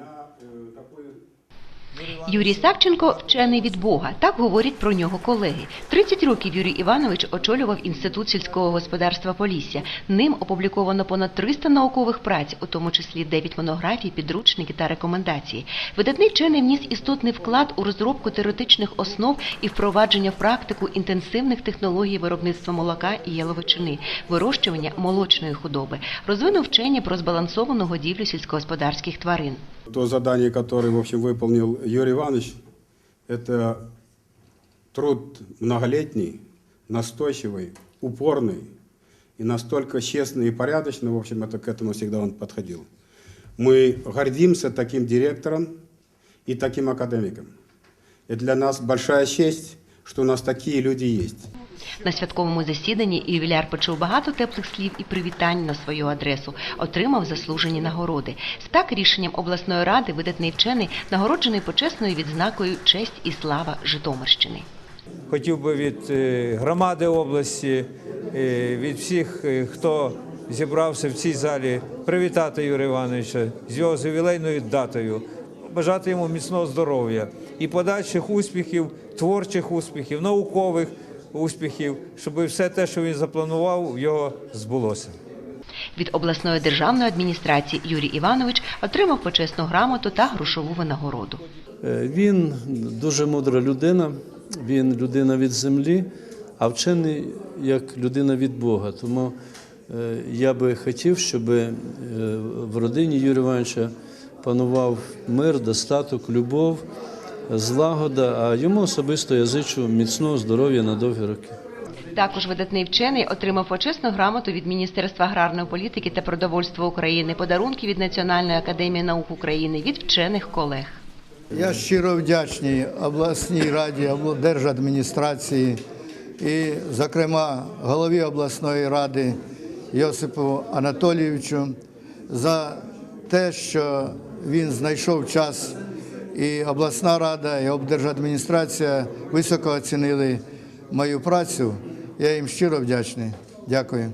э, Юрій Савченко вчений від Бога. Так говорять про нього колеги. 30 років Юрій Іванович очолював інститут сільського господарства Полісся. Ним опубліковано понад 300 наукових праць, у тому числі 9 монографій, підручники та рекомендації. Видатний вчений вніс істотний вклад у розробку теоретичних основ і впровадження в практику інтенсивних технологій виробництва молока і яловичини, вирощування молочної худоби, розвинув вчення про збалансовану годівлю сільськогосподарських тварин. То задание, которое, в общем, выполнил Юрий Иванович, это труд многолетний, настойчивый, упорный и настолько честный и порядочный, в общем, это к этому всегда он подходил. Мы гордимся таким директором и таким академиком. И для нас большая честь, что у нас такие люди есть. На святковому засіданні ювіляр почув багато теплих слів і привітань на свою адресу, отримав заслужені нагороди. Спак рішенням обласної ради видатний вчений нагороджений почесною відзнакою честь і слава Житомирщини. Хотів би від е, громади області, е, від всіх, е, хто зібрався в цій залі, привітати Юрія Івановича з його ювілейною датою, бажати йому міцного здоров'я і подальших успіхів, творчих успіхів, наукових успіхів, щоб все те, що він запланував, в його збулося. Від обласної державної адміністрації Юрій Іванович отримав почесну грамоту та грошову винагороду. Е, Він дуже мудра людина, він людина від землі, а вчений як людина від Бога. Тому е, я би хотів, щоб е, в родині Юрія Івановича панував мир, достаток, любов, злагода, а йому особисто я зичу міцного здоров'я на довгі роки. Також видатний вчений отримав почесну грамоту від Міністерства аграрної політики та продовольства України, подарунки від Національної академії наук України, від вчених колег. Я щиро вдячний обласній раді, держадміністрації і, зокрема, голові обласної ради Йосипу Анатолійовичу за те, що він знайшов час, і обласна рада, і облдержадміністрація високо оцінили мою працю. Я їм щиро вдячний. Дякую.